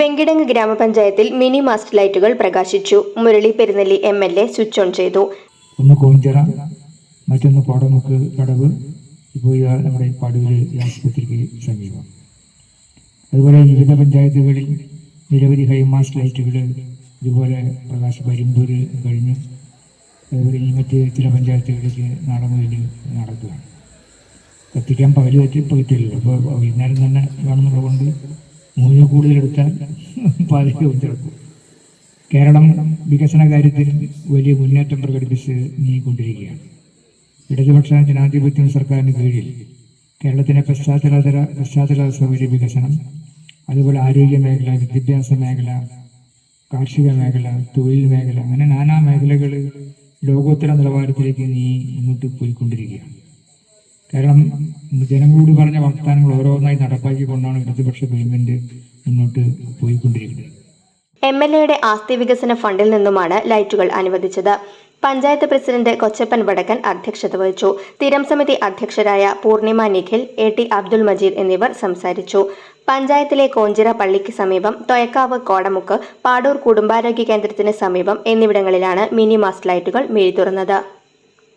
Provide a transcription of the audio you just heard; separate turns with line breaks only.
വെങ്കിടങ്ങ് ഗ്രാമപഞ്ചായത്തിൽ mini mast ലൈറ്റുകൾ പ്രകാശിച്ചു. Murali Perunelli M L A switch on ചെയ്തു.
ഒന്ന് കോഞ്ചിറ മറ്റൊന്ന് പാടമുക്ക് കടവ്. ഇപ്പോൾ നമ്മുടെ പടൂര് ആശുപത്രിക്ക് സമീപം. അതുപോലെ വിവിധ പഞ്ചായത്തുകളിൽ നിരവധി ഹൈമാസ് ലൈറ്റുകൾ ഇതുപോലെ പ്രകാശ് പരിമ്പൂർ കഴിഞ്ഞു. അതുപോലെ ഈ മറ്റ് ചില പഞ്ചായത്തുകളിലേക്ക് നാളെ മുതൽ നടക്കുകയാണ്. കത്തിക്കാൻ പകൽ പറ്റി പറ്റില്ലല്ലോ അപ്പോൾ വൈകുന്നേരം തന്നെ വേണമെന്നുള്ളത് മൂന്ന് കൂടുതലെടുത്താൽ പാതിക്ക് കൊണ്ടിറക്കും കേരളം വികസന കാര്യത്തിൽ വലിയ മുന്നേറ്റം പ്രകടിപ്പിച്ച് നീങ്ങിക്കൊണ്ടിരിക്കുകയാണ്. ഇടതുപക്ഷ ജനാധിപത്യ സർക്കാരിന് കീഴിൽ കേരളത്തിന്റെ പശ്ചാത്തലതര പശ്ചാത്തല സൗകര്യ വികസനം അതുപോലെ ആരോഗ്യ മേഖല വിദ്യാഭ്യാസ മേഖല കാർഷിക മേഖല തൊഴിൽ മേഖല അങ്ങനെ നാനാ മേഖലകൾ ലോകോത്തര നിലവാരത്തിലേക്ക് നീ മുന്നോട്ട് പോയിക്കൊണ്ടിരിക്കുകയാണ്. കാരണം ജനങ്ങളോട് പറഞ്ഞ വാഗ്ദാനങ്ങൾ ഓരോന്നായി നടപ്പാക്കിക്കൊണ്ടാണ് ഇടതുപക്ഷ ഗവൺമെന്റ് മുന്നോട്ട് പോയിക്കൊണ്ടിരിക്കുന്നത്.
എം എൽ എയുടെ ആസ്തി വികസന ഫണ്ടിൽ നിന്നുമാണ് ലൈറ്റുകൾ അനുവദിച്ചത്. പഞ്ചായത്ത് പ്രസിഡന്റ് കൊച്ചപ്പൻ വടക്കൻ അധ്യക്ഷത വഹിച്ചു. തീരം സമിതി അധ്യക്ഷരായ പൂർണിമ നിഖിൽ എ ടി അബ്ദുൽ മജീദ് എന്നിവർ സംസാരിച്ചു. പഞ്ചായത്തിലെ കോഞ്ചിറ പള്ളിക്ക് സമീപം തൊയക്കാവ് കോടമുക്ക് പാടൂർ കുടുംബാരോഗ്യ കേന്ദ്രത്തിന് സമീപം എന്നിവിടങ്ങളിലാണ് മിനി മാസ്റ്റ് ലൈറ്റുകൾ മിഴി തുറന്നത്